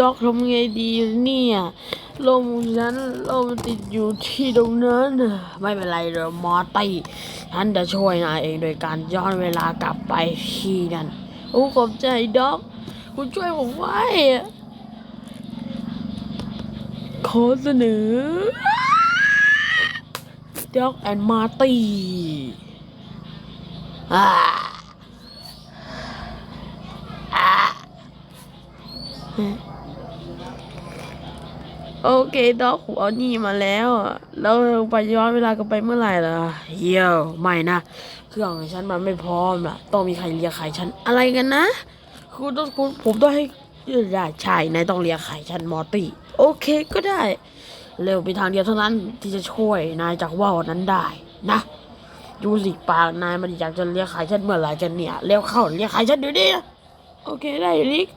ด็อกทำไงดีเนี่ยลมฉันลมติดอยู่ที่ตรงนั้นน่ะไม่เป็นไรเดี๋ยวมอตี้ฉันจะช่วยนายเองโดยการย้อนเวลากลับไปที่นั่นโอ้ขอบใจด็อกคุณช่วยผมไว้อะขอเสนอด็อกแอนมาตี้อ่าอ่า โอเคด็อกผมเอานี่มาแล้วแล้วไปย้อนเวลากลับไปเมื่อไหร่ล่ะเยี่ยวไม่นะเครื่องของฉันมันไม่พร้อมล่ะ ต้องมีใครเลียไข่ฉันอะไรกันนะคุณต้องคุณผมต้องให้ได้ใช่นายต้องเลียไข่ฉันมอตี้ โอเคก็ได้ เร็วไปทางเดียวเท่านั้นที่จะช่วยนายจากว่าวนั้นได้นะดูสิปากนายมันอยากจะเลียไข่ฉันเมื่อไหร่กันเนี่ยเร็วเข้าเลียไข่ฉันเดี๋ยวนี้โอเคได้ลิก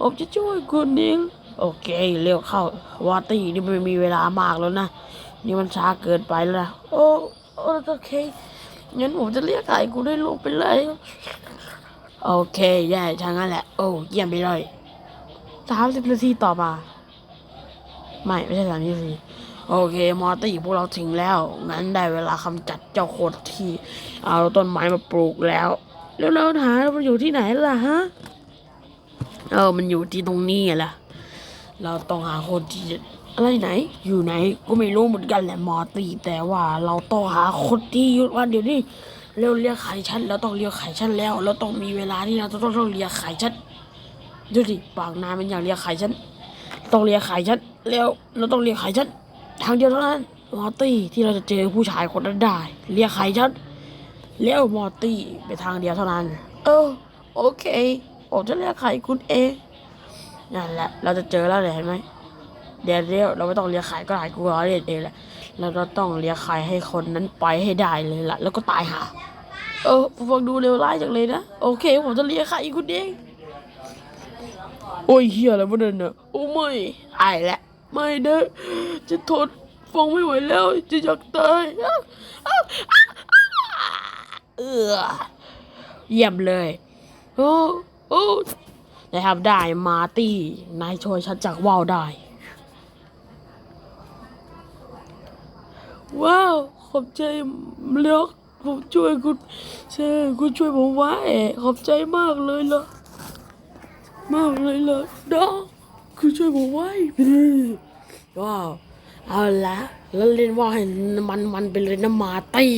ผมจะช่วยคุณเอง โอเคเร็วเข้าวอตตี้นี่ไม่มีเวลามากแล้วนะ นี่มันช้าเกินไปแล้วนะโอ้โอเคงั้นผมจะเรียกไก่กูได้ลงไปเลยโอเคแย่ทางนั้นแหละ โอ้เยี่ยมไปเลยสามสิบนาทีต่อมา ไม่ไม่ใช่สามสิบนาทีโอเค มอตตี้พวกเราถึงแล้ว งั้นได้เวลาคำจัดเจ้าโคตรที่ เอาต้นไม้มาปลูกแล้ว แล้วเราหามันอยู่ที่ไหนล่ะฮะ เออ มันอยู่ที่ตรงนี้แหละ เราต้องหาคนที่อะไรไหน อยู่ไหนก็ไม่รู้เหมือนกันแหละมอตีแต่ว่าเราต้องหาคนที่ยู่วันเดี๋ยวนี้เร็วเรียกไข่ฉันเราต้องเรียกไข่ฉันแล้ว เราต้องมีเวลาที่เราจะต้องต้องเรียกไข่ฉันดูดิปากนามันอยากเรียกไข่ฉันต้องเรียกไข่ฉันเร็วเราต้องเรียกไข่ฉันทางเดียวเท่านั้นมอตี้ที่เราจะเจอผู้ชายคนนั้นได้ เรียกไข่ฉันเร็วมอตี้ไปทางเดียวเท่านั้น เออโอเคผมจะเรียกไข่คุณเอง นั่นแหละ เราจะเจอแล้วเลยเห็นไหมเดี๋ยวเรียวเราไม่ต้องเรียไข่ก็ได้กูรอเรียกเองแหละเราก็ต้องเรียไข่ให้คนนั้นไปให้ได้เลยล่ะ แล้วก็ตายหาเออผมฟังดูเลวร้ายจังเลยนะ โอเค ผมจะเรียไข่คุณเองโอ้ยเฮียอะไรวะเนี่ยน่ะโอ้ไม่ไอ้แหละไม่เด้อจะทนฟังไม่ไหวแล้ว จะอยากตายเออเยี่ยมเลย โอ้โอ้ ได้ทำได้มาตี้นายช่วยฉันจากว่าวได้ ว้าวขอบใจเลือกผมช่วยคุณใช่คุณช่วยผมไว้ขอบใจมากเลยล่ะมากเลยล่ะดอกคุณช่วยผมไว้ว้าวเอาละแล้วเล่นว่าให้มันมันๆไปเลยนะมาตี้